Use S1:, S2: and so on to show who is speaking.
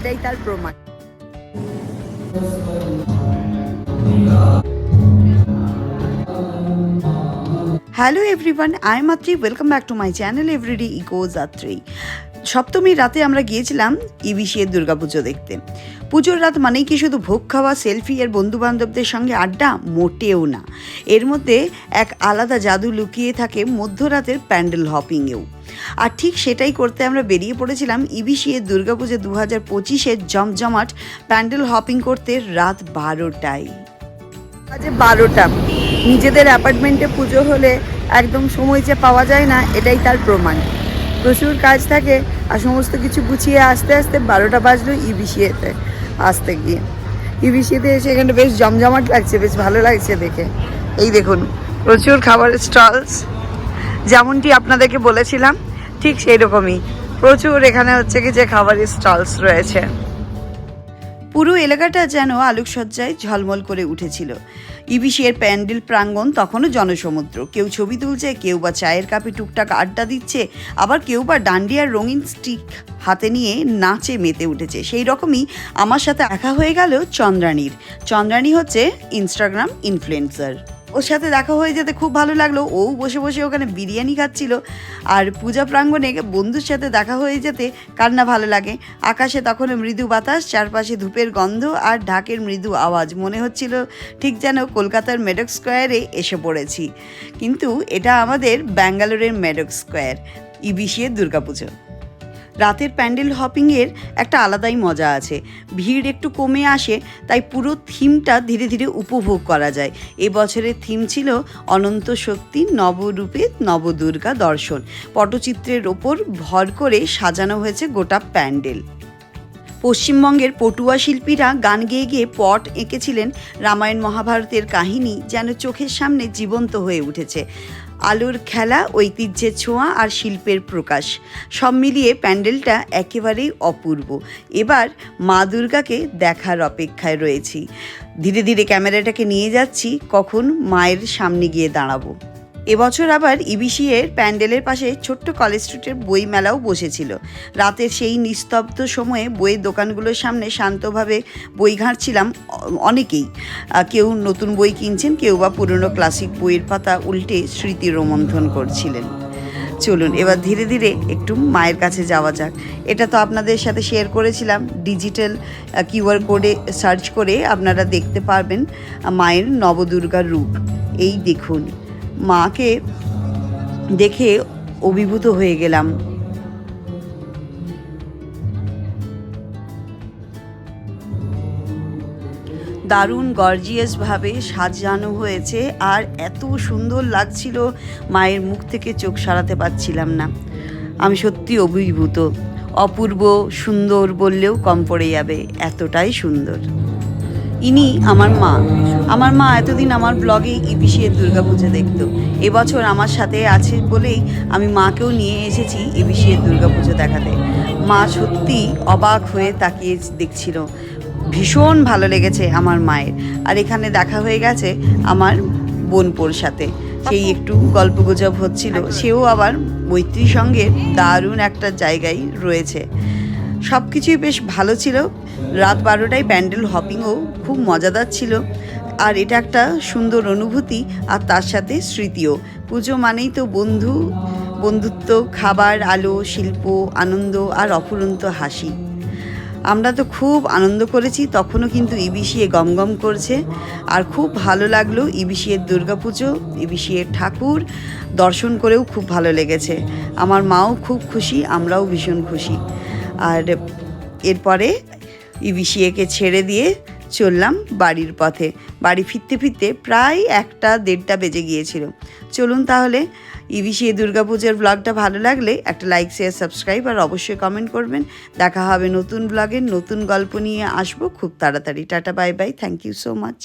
S1: এটাই তার প্রমাণ। Hello everyone I মাত্রি welcome back to my channel everyday eco যাত্রী সপ্তমী রাতে আমরা গিয়েছিলাম ইবিসিএর দুর্গাপুজো দেখতে। পুজোর রাত মানেই কি শুধু ভোগ খাওয়া, সেলফি আর বন্ধু বান্ধবদের সঙ্গে আড্ডা? মোটেও না। এর মধ্যে এক আলাদা জাদু লুকিয়ে থাকে মধ্যরাতের প্যান্ডেল হপিংয়েও। আর ঠিক সেটাই করতে আমরা বেরিয়ে পড়েছিলাম ইবিসিএর দুর্গাপুজো দু হাজার পঁচিশের জমজমাট প্যান্ডেল হপিং করতে রাত বারোটায়। আজে বারোটা। নিজেদের অ্যাপার্টমেন্টে পুজো হলে একদম সময় যে পাওয়া যায় না, এটাই তার প্রমাণ। প্রচুর কাজ থাকে আর সমস্ত কিছু গুছিয়ে আস্তে আস্তে বারোটা বাজলো ইবিসিএতে আসতে গিয়ে। ইবিসিতে এসে এখানে বেশ জমজমাট লাগছে, বেশ ভালো লাগছে দেখে। এই দেখুন, প্রচুর খাবারের স্টলস যেমনটি আপনাদেরকে বলেছিলাম, ঠিক সেই রকমই প্রচুর এখানে হচ্ছে কি যে খাবারের স্টলস রয়েছে। পুরো এলাকাটা যেন আলোকসজ্জায় ঝলমল করে উঠেছিল। ইবিসির প্যান্ডেল প্রাঙ্গণ তখনও জনসমুদ্র। কেউ ছবি তুলছে, কেউ বা চায়ের কাপে টুকটাক আড্ডা দিচ্ছে, আবার কেউ বা ডান্ডিয়ার রঙিন স্টিক হাতে নিয়ে নাচে মেতে উঠেছে। সেই রকমই আমার সাথে দেখা হয়ে গেল চন্দ্রাণীর চন্দ্রাণী হচ্ছে ইনস্টাগ্রাম ইনফ্লুয়েন্সার ওর সাথে দেখা হয়ে যেতে খুব ভালো লাগল। ও বসে বসে ওখানে বিরিয়ানি খাচ্ছিল। আর পূজা প্রাঙ্গণে বন্ধুর সাথে দেখা হয়ে যেতে কার না ভালো লাগে। আকাশে তখন মৃদু বাতাস, চারপাশে ধূপের গন্ধ আর ঢাকের মৃদু আওয়াজ। মনে হচ্ছিল ঠিক যেন কলকাতার মেডক স্কোয়ারে এসে পড়েছি। কিন্তু এটা আমাদের ব্যাঙ্গালোরের মেডক স্কোয়ার ইবিসিএর দুর্গাপুজো। রাতের প্যান্ডেল হপিংয়ের একটা আলাদাই মজা আছে। ভিড় একটু কমে আসে, তাই পুরো থিমটা ধীরে ধীরে উপভোগ করা যায়। এবছরের থিম ছিল অনন্ত শক্তি, নবরূপে নবদুর্গা দর্শন। পটচিত্রের ওপর ভর করে সাজানো হয়েছে গোটা প্যান্ডেল। পশ্চিমবঙ্গের পটুয়া শিল্পীরা গান গেয়ে গিয়ে পট এঁকেছিলেন রামায়ণ মহাভারতের কাহিনী যেন চোখের সামনে জীবন্ত হয়ে উঠেছে। আলোর খেলা, ঐতিহ্যের ছোঁয়া আর শিল্পের প্রকাশ। সব মিলিয়ে প্যান্ডেলটা একেবারেই অপূর্ব। এবার মা দুর্গাকে দেখার অপেক্ষায় রয়েছি। ধীরে ধীরে ক্যামেরাটাকে নিয়ে যাচ্ছি, কখন মায়ের সামনে গিয়ে দাঁড়াবো। এবছর আবার ইবিসিএর প্যান্ডেলের পাশে ছোট্ট কলেজ স্ট্রিটের বই মেলাও বসেছিল। রাতের সেই নিস্তব্ধ সময়ে বইয়ের দোকানগুলোর সামনে শান্তভাবে বই ঘাঁটছিলাম অনেকেই। কেউ নতুন বই কিনছেন, কেউ বা পুরনো ক্লাসিক বইয়ের পাতা উল্টে স্মৃতি রোমন্থন করছিলেন। চলুন, এবার ধীরে ধীরে একটু মায়ের কাছে যাওয়া যাক। এটা তো আপনাদের সাথে শেয়ার করেছিলাম। ডিজিটাল কিউআর কোডে সার্চ করে আপনারা দেখতে পারবেন মায়ের নবদুর্গার রূপ। এই দেখুন মাকে দেখে অভিভূত হয়ে গেলাম। দারুণ গর্জিয়াসভাবে সাজানো হয়েছে আর এত সুন্দর লাগছিল মায়ের মুখ থেকে চোখ সারাতে পারছিলাম না। আমি সত্যি অভিভূত। অপূর্ব, সুন্দর বললেও কম পড়ে যাবে, এতটাই সুন্দর। ইনি আমার মা। আমার মা এতদিন আমার ব্লগে ইবিসিএর দুর্গাপুজো দেখতো। এবছর আমার সাথে আছে বলেই আমি মাকেও নিয়ে এসেছি ইবিসিএর দুর্গাপুজো দেখাতে। মা সত্যি অবাক হয়ে তাকিয়ে দেখছিল। ভীষণ ভালো লেগেছে আমার মায়ের। আর এখানে দেখা হয়ে গেছে আমার বোনপোর সাথে। সেই একটু গল্পগুজব হচ্ছিল। সেও আবার মৈত্রীর সঙ্গে দারুণ একটা জায়গায় রয়েছে। সব কিছুই বেশ ভালো ছিল। রাত বারোটায় প্যান্ডেল হপিংও খুব মজাদার ছিল। আর এটা একটা সুন্দর অনুভূতি আর তার সাথে স্মৃতিও। পুজো মানেই তো বন্ধু, বন্ধুত্ব, খাবার, আলো, শিল্প, আনন্দ আর অফুরন্ত হাসি। আমরা তো খুব আনন্দ করেছি, তখনও কিন্তু ইবিসিএ গমগম করছে। আর খুব ভালো লাগল ইবিসিএর দুর্গাপুজো ইবিসিএর ঠাকুর, দর্শন করেও খুব ভালো লেগেছে। আমার মাও খুব খুশি, আমরাও ভীষণ খুশি। আর এরপরে ইবিসিএকে ছেড়ে দিয়ে চললাম বাড়ির পথে। বাড়ি ফিরতে ফিরতে প্রায় একটা দেড়টা বেজে গিয়েছিল। চলুন তাহলে ইবিসিএ দুর্গাপুজোর ব্লগটা ভালো লাগলে একটা লাইক শেয়ার সাবস্ক্রাইব আর অবশ্যই কমেন্ট করবেন। দেখা হবে নতুন ব্লগের নতুন গল্প নিয়ে আসব। খুব তাড়াতাড়ি। Tata bye bye thank you so much